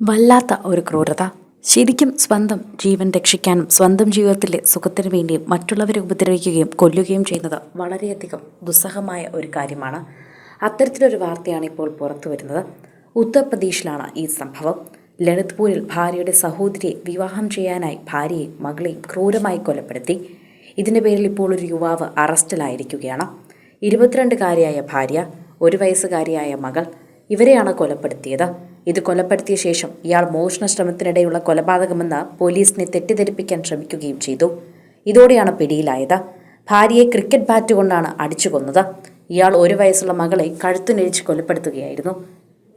വല്ലാത്ത ഒരു ക്രൂരത. ശരിക്കും സ്വന്തം ജീവൻ രക്ഷിക്കാനും സ്വന്തം ജീവിതത്തിലെ സുഖത്തിനു വേണ്ടിയും മറ്റുള്ളവരെ ഉപദ്രവിക്കുകയും കൊല്ലുകയും ചെയ്യുന്നത് വളരെയധികം ദുസ്സഹമായ ഒരു കാര്യമാണ്. അത്തരത്തിലൊരു വാർത്തയാണ് ഇപ്പോൾ പുറത്തു വരുന്നത്. ഉത്തർപ്രദേശിലാണ് ഈ സംഭവം. ലളിത്പൂരിൽ ഭാര്യയുടെ സഹോദരിയെ വിവാഹം ചെയ്യാനായി ഭാര്യയെയും മകളെയും ക്രൂരമായി കൊലപ്പെടുത്തി. ഇതിന്റെ പേരിൽ ഇപ്പോൾ ഒരു യുവാവ് അറസ്റ്റിലായിരിക്കുകയാണ്. ഇരുപത്തിരണ്ടുകാരിയായ ഭാര്യ ഒരു വയസ്സുകാരിയായ മകൾ ഇവരെയാണ് കൊലപ്പെടുത്തിയത്. ഇത് കൊലപ്പെടുത്തിയ ശേഷം ഇയാൾ മോഷണ ശ്രമത്തിനിടെയുള്ള കൊലപാതകമെന്ന് പോലീസിനെ തെറ്റിദ്ധരിപ്പിക്കാൻ ശ്രമിക്കുകയും ചെയ്തു. ഇതോടെയാണ് പിടിയിലായത്. ഭാര്യയെ ക്രിക്കറ്റ് ബാറ്റ് കൊണ്ടാണ് അടിച്ചു കൊന്നത് ഇയാൾ ഒരു വയസ്സുള്ള മകളെ കഴുത്തുനിഴിച്ച് കൊലപ്പെടുത്തുകയായിരുന്നു.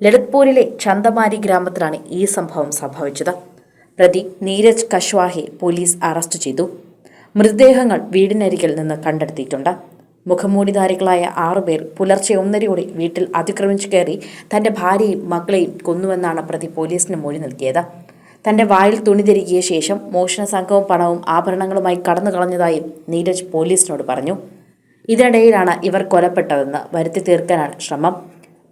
ലളിത്പൂരിലെ ചന്തമാരി ഗ്രാമത്തിലാണ് ഈ സംഭവം സംഭവിച്ചത്. പ്രതി നീരജ് കശ്വാഹെ പോലീസ് അറസ്റ്റ് ചെയ്തു. മൃതദേഹങ്ങൾ വീടിനരികിൽ നിന്ന് കണ്ടെടുത്തിയിട്ടുണ്ട് മുഖംമൂടിധാരികളായ ആറുപേർ പുലർച്ചെ ഒന്നരയോടെ വീട്ടിൽ അതിക്രമിച്ചു കയറി തന്റെ ഭാര്യയും മക്കളെയും കൊന്നുവെന്നാണ് പ്രതി പോലീസിന് മൊഴി നൽകിയത്. തന്റെ വായിൽ തുണി തിരികിയ ശേഷം മോഷണ സംഘവും പണവും ആഭരണങ്ങളുമായി കടന്നു കളഞ്ഞതായും നീരജ് പോലീസിനോട് പറഞ്ഞു. ഇതിനിടയിലാണ് ഇവർ കൊലപ്പെട്ടതെന്ന് വരുത്തി തീർക്കാനാണ് ശ്രമം.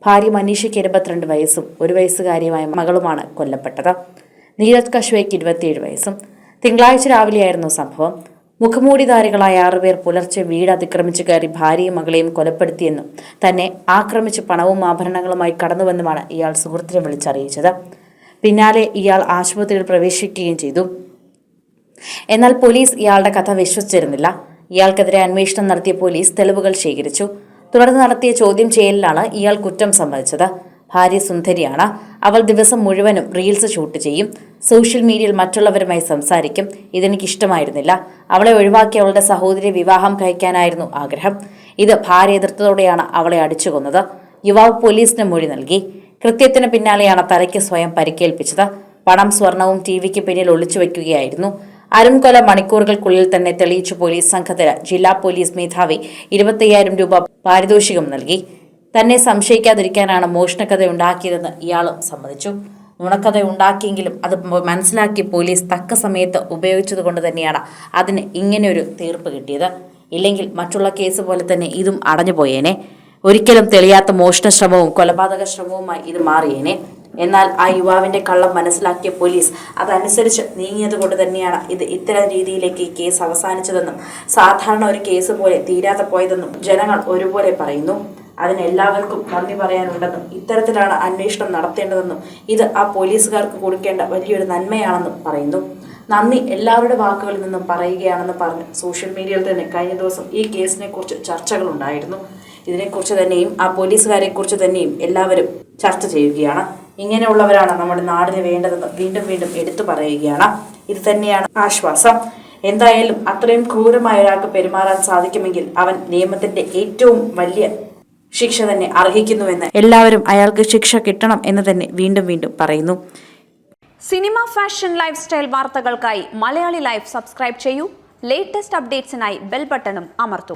ഭാര്യ മനീഷയ്ക്ക് ഇരുപത്തിരണ്ട് വയസ്സും ഒരു വയസ്സുകാരിയുമായ മകളുമാണ് കൊല്ലപ്പെട്ടത്. നീരജ് കശ്വയ്ക്ക് ഇരുപത്തിയേഴ് വയസ്സും. തിങ്കളാഴ്ച രാവിലെയായിരുന്നു സംഭവം. മുഖമൂടിധാരികളായ ആറുപേർ പുലർച്ചെ വീട് അതിക്രമിച്ചു കയറി ഭാര്യയും മകളെയും കൊലപ്പെടുത്തിയെന്നും തന്നെ ആക്രമിച്ച് പണവും ആഭരണങ്ങളുമായി കടന്നുവെന്നുമാണ് ഇയാൾ സുഹൃത്തിനെ വിളിച്ചറിയിച്ചത്. പിന്നാലെ ഇയാൾ ആശുപത്രിയിൽ പ്രവേശിക്കുകയും ചെയ്തു. എന്നാൽ പോലീസ് ഇയാളുടെ കഥ വിശ്വസിച്ചിരുന്നില്ല. ഇയാൾക്കെതിരെ അന്വേഷണം നടത്തിയ പോലീസ് തെളിവുകൾ ശേഖരിച്ചു. തുടർന്ന് നടത്തിയ ചോദ്യം ചെയ്യലിലാണ് ഇയാൾ കുറ്റം സമ്മതിച്ചത്. ഭാര്യ സുന്ദരിയാണ് അവൾ ദിവസം മുഴുവനും റീൽസ് ഷൂട്ട് ചെയ്യും. സോഷ്യൽ മീഡിയയിൽ മറ്റുള്ളവരുമായി സംസാരിക്കും. ഇതെനിക്ക് ഇഷ്ടമായിരുന്നില്ല അവളെ ഒഴിവാക്കി അവളുടെ സഹോദരി വിവാഹം കഴിക്കാനായിരുന്നു ആഗ്രഹം. ഇത് ഭാര്യ എതിർത്തതോടെയാണ് അവളെ അടിച്ചുകൊന്നത്. യുവാവ് പോലീസിന് മൊഴി നൽകി. കൃത്യത്തിന് പിന്നാലെയാണ് തലയ്ക്ക് സ്വയം പരിക്കേൽപ്പിച്ചത്. പണം സ്വർണവും ടി വിക്ക് പിന്നിൽ ഒളിച്ചു വയ്ക്കുകയായിരുന്നു. അരുൺകൊല മണിക്കൂറുകൾക്കുള്ളിൽ തന്നെ തെളിയിച്ചു പോലീസ് സംഘത്തിന് ജില്ലാ പോലീസ് മേധാവി ഇരുപത്തയ്യായിരം രൂപ പാരിതോഷികം നൽകി. തന്നെ സംശയിക്കാതിരിക്കാനാണ് മോഷണക്കഥ ഉണ്ടാക്കിയതെന്ന് ഇയാളും സമ്മതിച്ചു. നുണക്കഥ ഉണ്ടാക്കിയെങ്കിലും അത് മനസ്സിലാക്കി പോലീസ് തക്ക സമയത്ത് ഉപയോഗിച്ചത് കൊണ്ട് തന്നെയാണ് അതിന് ഇങ്ങനെയൊരു തീർപ്പ് കിട്ടിയത്. ഇല്ലെങ്കിൽ മറ്റുള്ള കേസ് പോലെ തന്നെ ഇതും അടഞ്ഞു പോയേനെ. ഒരിക്കലും തെളിയാത്ത മോഷണ ശ്രമവും കൊലപാതക ശ്രമവുമായി ഇത് മാറിയേനെ. എന്നാൽ ആ യുവാവിന്റെ കള്ളം മനസ്സിലാക്കിയ പോലീസ് അതനുസരിച്ച് നീങ്ങിയത് കൊണ്ട് തന്നെയാണ് ഇത് ഇത്തരം രീതിയിലേക്ക് ഈ കേസ് അവസാനിച്ചതെന്നും സാധാരണ ഒരു കേസ് പോലെ തീരാതെ പോയതെന്നും ജനങ്ങൾ ഒരുപോലെ പറയുന്നു. അതിന് എല്ലാവർക്കും നന്ദി പറയാനുണ്ടെന്നും ഇത്തരത്തിലാണ് അന്വേഷണം നടത്തേണ്ടതെന്നും ഇത് ആ പോലീസുകാർക്ക് കൊടുക്കേണ്ട വലിയൊരു നന്മയാണെന്നും പറയുന്നു. നന്ദി എല്ലാവരുടെ വാക്കുകളിൽ നിന്നും പറയുകയാണെന്ന് പറഞ്ഞ് സോഷ്യൽ മീഡിയയിൽ തന്നെ കഴിഞ്ഞ ദിവസം ഈ കേസിനെക്കുറിച്ച് ചർച്ചകളുണ്ടായിരുന്നു. ഇതിനെക്കുറിച്ച് തന്നെയും ആ പോലീസുകാരെക്കുറിച്ച് തന്നെയും എല്ലാവരും ചർച്ച ചെയ്യുകയാണ്. ഇങ്ങനെയുള്ളവരാണ് നമ്മുടെ നാടിന് വേണ്ടതെന്ന് വീണ്ടും വീണ്ടും എടുത്തു പറയുകയാണ്. ഇത് തന്നെയാണ് ആശ്വാസം. എന്തായാലും അത്രയും ക്രൂരമായ ഒരാൾക്ക് പെരുമാറാൻ സാധിക്കുമെങ്കിൽ അവൻ നിയമത്തിന്റെ ഏറ്റവും വലിയ ശിക്ഷ തന്നെ അർഹിക്കുന്നുവെന്ന് എല്ലാവരും അയാൾക്ക് ശിക്ഷ കിട്ടണം എന്ന് തന്നെ വീണ്ടും വീണ്ടും പറയുന്നു. സിനിമ ഫാഷൻ ലൈഫ് സ്റ്റൈൽ വാർത്തകൾക്കായി മലയാളി ലൈഫ് സബ്സ്ക്രൈബ് ചെയ്യൂ. ലേറ്റസ്റ്റ് അപ്ഡേറ്റ്സിനായി ബെൽ ബട്ടണും അമർത്തും.